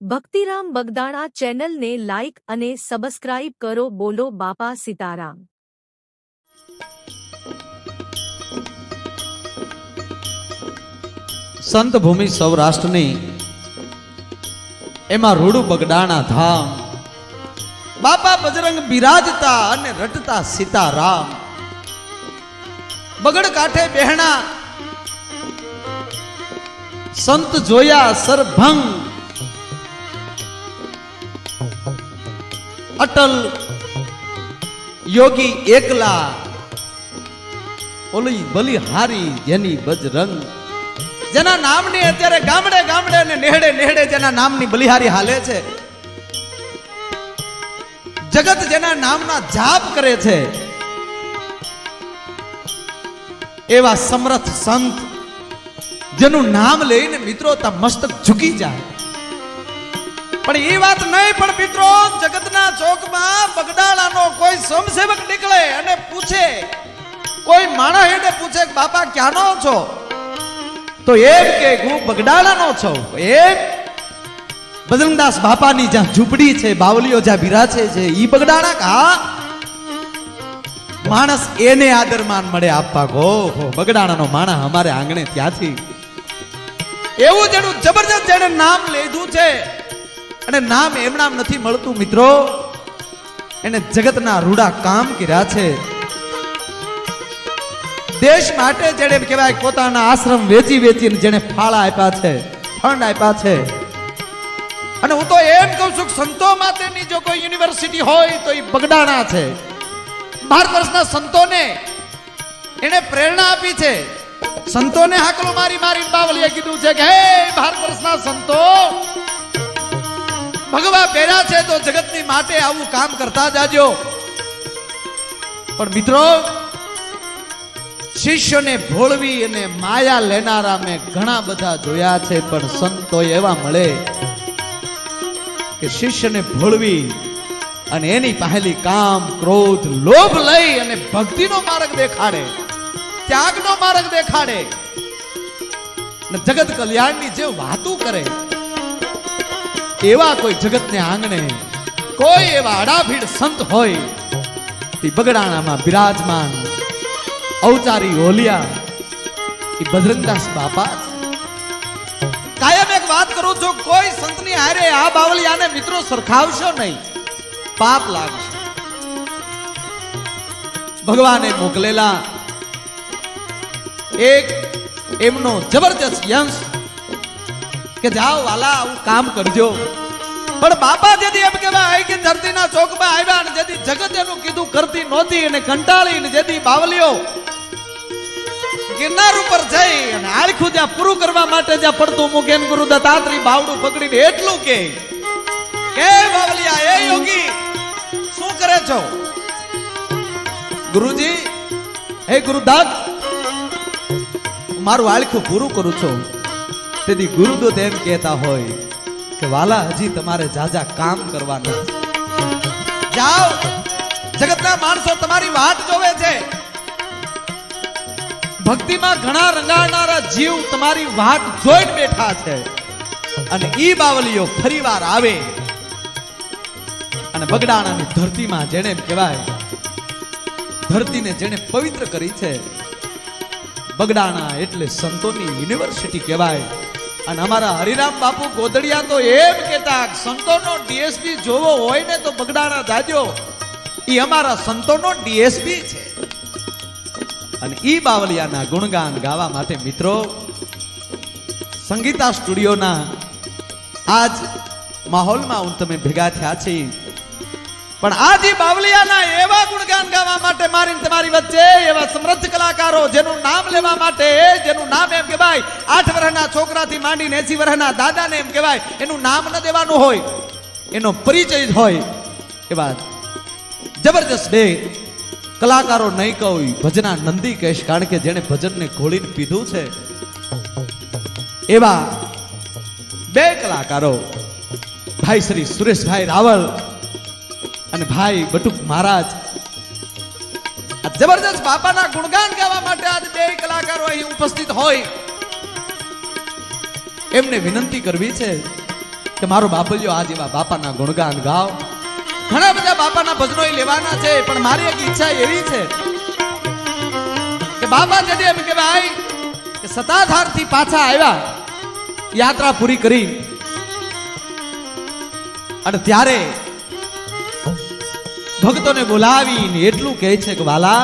ભક્તિરામ બગદાણા ચેનલને લાઇક અને સબસ્ક્રાઇબ કરો, બોલો બાપા સીતારામ. સંત ભૂમિ સૌરાષ્ટ્રની એમાં રૂડુ બગડાણા ધામ. બાપા બજરંગ બિરાજતા અને રટતા સીતારામ. બગડ કાંઠે બહેણા, સંત જોયા સરભંગ. અટલ યોગી એકલા ઓલી હારી જેની બજરંગ જેના નામની અત્યારે ગામડે ગામડે અને નેહડે નેહડે જેના નામની બલિહારી હાલે છે. જગત જેના નામના જાપ કરે છે. એવા સમર્થ સંત જેનું નામ લઈને મિત્રો તા મસ્તક ઝૂકી જાય. પણ એ વાત નહીં, પણ મિત્રો, જગતના ચોકમાં બગડાળાનો કોઈ સ્વયંસેવક નીકળે અને પૂછે, કોઈ માણસ એને પૂછે કે, બાપા, ક્યાંનો છો? તો એમ કે, હું બગડાળાનો છું. એમ બજરંગદાસ બાપાની જ્યાં ઝૂંપડી છે બાવલીઓ જ્યાં બિરાજે છે, ઈ બગડાળા કા માણસ એને આદરમાન મળે આપવા. ગો બગડાણાનો માણસ અમારે આંગણે ત્યાંથી. એવું જેનું જબરજસ્ત જેને નામ લીધું છે. અને નામ એમનામ નથી મળતું, મિત્રો. એને જગતના રૂડા કામ કર્યા છે. દેશ માટે જેને કહેવાય પોતાના આશ્રમ વેચી વેચીને જેને ફાળા આપ્યા છે, ફંડ આપ્યા છે. અને હું તો એમ કહું છું સંતો માટેની જો કોઈ યુનિવર્સિટી હોય તો એ બગડાણા છે. ભારત વર્ષના સંતોને એને પ્રેરણા આપી છે. સંતોને હાકલો મારી મારી બાવલીએ કીધું છે કે, હે ભારત વર્ષના સંતો ભગવા પહેર્યા છે તો જગતની માટે આવું કામ કરતા જાજો. પણ મિત્રો, શિષ્યને ભોળવી અને માયા લેનારા મેં ઘણા બધા જોયા છે, પણ સંતો એવા મળે કે શિષ્યને ભોળવી અને એની પહેલી કામ, ક્રોધ, લોભ લઈ અને ભક્તિનો માર્ગ દેખાડે, ત્યાગનો માર્ગ દેખાડે. જગત કલ્યાણની જે વાતું કરે એવા કોઈ જગતને આંગણે, કોઈ એવા અડાભીડ સંત હોય તે બગડાણામાં બિરાજમાન અવતારી હોલિયા એ ભદ્રંગદાસ બાપા. કાયમ એક વાત કરું છું કોઈ સંતની હારે આ બાવલિયાને મિત્રો સરખાવશો નહીં, પાપ લાગશે. ભગવાને મોકલેલા એક એમનો જબરજસ્ત યંશ કે જાઓ વાલા, આવું કામ કરજો. પણ બાપા જેથી એમ કહેવાય કે ધરતીના ચોકમાં આવ્યા અને જેથી જગત એનું કીધું કરતી નહોતી અને કંટાળી ને જેથી બાવલીઓ ગિરનાર ઉપર જઈ અને આળખું ત્યાં પૂરું કરવા માટે જ્યાં પડતું મૂકે ને ગુરુ દત્તાત્રી બાવડું પકડીને એટલું કે કે બાવલિયા એ યોગી, શું કરે છો? ગુરુજી, હે ગુરુદાસ મારું આળખું પૂરું કરું છું. તેથી ગુરુદૂત એમ કહેતા હોય કે, વાલા, હજી તમારે જાજા કામ કરવાના. જાઓ. જગતના માણસો તમારી વાત જોવે છે. ભક્તિમાં ઘણા રંગાડનારા જીવ તમારી વાત જોઈને બેઠા છે. અને ઈ બાવલીઓ ફરીવાર આવે. અને બગડાણાની ધરતીમાં જેને કહેવાય, ધરતીને જેને પવિત્ર કરી છે. બગડાણા એટલે સંતોની યુનિવર્સિટી કહેવાય. અને અમારા હરિરામ બાપુ ગોદડિયા તો એમ કહેતા સંતોનો ડીએસપી જોવો હોય ને તો બગડાણા જાજો. એ અમારા સંતોનો ડીએસપી છે. અને ઈ બાવલિયાના ગુણગાન ગાવા માટે મિત્રો, સંગીતા સ્ટુડિયોના આજ માહોલમાં હું તમે ભેગા થયા છે પણ આજે બાવલિયાના એવા ને તમારી વચ્ચે એવા સમૃદ્ધ કલાકારો જેનું નામ લેવા માટે, જેનું નામ એમ કહેવાય, આઠ વર્ષના છોકરાથી માંડીને એસી વર્ષના દાદાને એમ કહેવાય, એનું નામ ન દેવાનું હોય, એનો પરિચય જ હોય એવા જબરજસ્ત બે કલાકારો નહીં કહું, ભજના નંદી કહીશ, કારણ કે જેણે ભજનને ઘોળીને પીધું છે. એવા બે કલાકારો, ભાઈ શ્રી સુરેશભાઈ રાવલ અને ભાઈ બટુક મહારાજ આ જબરજસ્ત બાપાના ગુણગાન ગાવા માટે આજ બે કલાકારો અહીં ઉપસ્થિત હોય. એમને વિનંતી કરવી છે કે મારો બાપલિયો આ એવા બાપાના ગુણગાન ગાવ ઘણા બધા બાપાના ભજનો લેવાના છે, પણ મારી એક ઈચ્છા એવી છે કે બાપા જડે એમ કહેવાય કે સતાધારથી પાછા આવ્યા, યાત્રા પૂરી કરી. અને ત્યારે ભક્તોને બોલાવીને એટલું કહે છે કે, વાલા,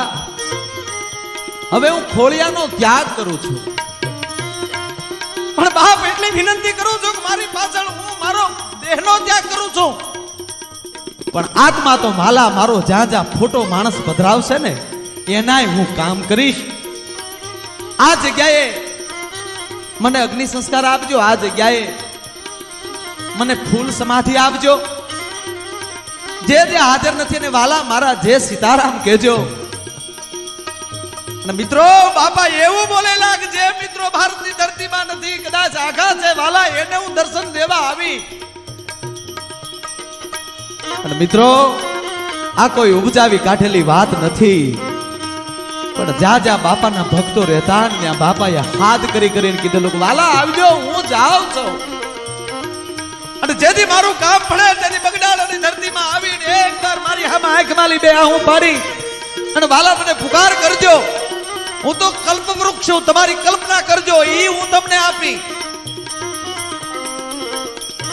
હવે હું ખોળિયાનો ત્યાગ કરું છું. પણ બાપ એટલી વિનંતી કરું છું કે મારી પાછળ હું મારો દેહનો ત્યાગ કરું છું. પણ આત્મા તો માલા મારો જ્યાં જ્યાં ફોટો માણસ પધરાવશે ને, એનાય હું કામ કરીશ. આ જગ્યાએ મને અગ્નિ સંસ્કાર આપજો, આ જગ્યાએ મને ફૂલ સમાધિ આપજો. જે જે હાજર નથી અને વાલા, મારા જે સીતારામ કેજો મિત્રો, બાપા એવું બોલેલા કે જે મિત્રો, ભારતની ધરતીમાં નથી, કદાચ આખા છે, વાલા, એને હું દર્શન દેવા આવી. અને મિત્રો, આ કોઈ ઉપજાવી કાઢેલી વાત નથી. પણ જ્યાં જ્યાં બાપાના ભક્તો રહેતા, ત્યાં બાપાએ હાથ કરી કરીને કીધેલું વાલા આવજો હું જાઉં છું. અને જેથી મારું બગડાડાની ધરતીમાં આવીને એકવાર મારી હામાં આંખ માલી બે હું પાડી અને વાલા મને પુકાર કરજો. હું તો કલ્પ વૃક્ષ છું, તમારી કલ્પના કરજો એ હું તમને આપી.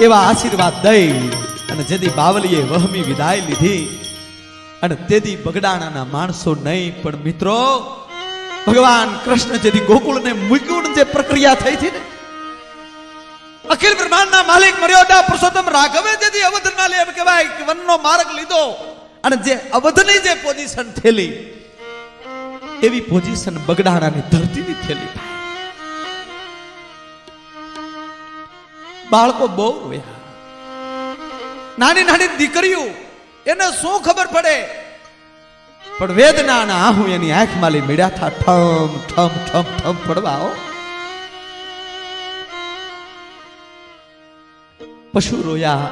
એવા આશીર્વાદ દઈ અને જેથી બાવલીએ વહમી વિદાય લીધી અને તેથી બગડાણાના માણસો નહીં, પણ મિત્રો, ભગવાન કૃષ્ણ જેથી ગોકુળને મૂક્યું જે પ્રક્રિયા થઈ હતી ને, અખિલ બ્રહ્માંડના માલિક મર્યાદા પુરુષોત્તમ રાઘવે જેથી અવધના એમ કહેવાય કે વનનો માર્ગ લીધો અને જે અવધની જે પોઝિશન થેલી, એવી પોઝિશન બગડાણાની ધરતીની થેલી બાળકો બહુ રોયા નાની નાની દીકરીઓ, એને શું ખબર પડે? પણ વેદનાના આહુ એની આંખમાં લઈ મળ્યા થા ઠમ ઠમ ઠમ ઠમ પડવા, હો. પશુ રોયા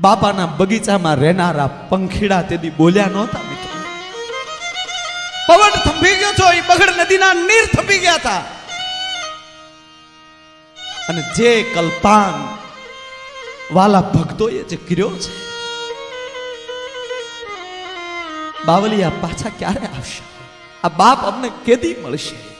બાપાના બગીચામાં રહેનારા પંખીડા તેથી બોલ્યા નહોતા મિત્રો. પવન થંભી ગયો છો, એ બગડ નદીના નીર થંભી ગયા હતા. અને જે કલ્પાન વાલા ભક્તોએ જે કર્યો છે, બાવલિયા પાછા ક્યારે આવશે? આ બાપ અમને કેદી મળશે?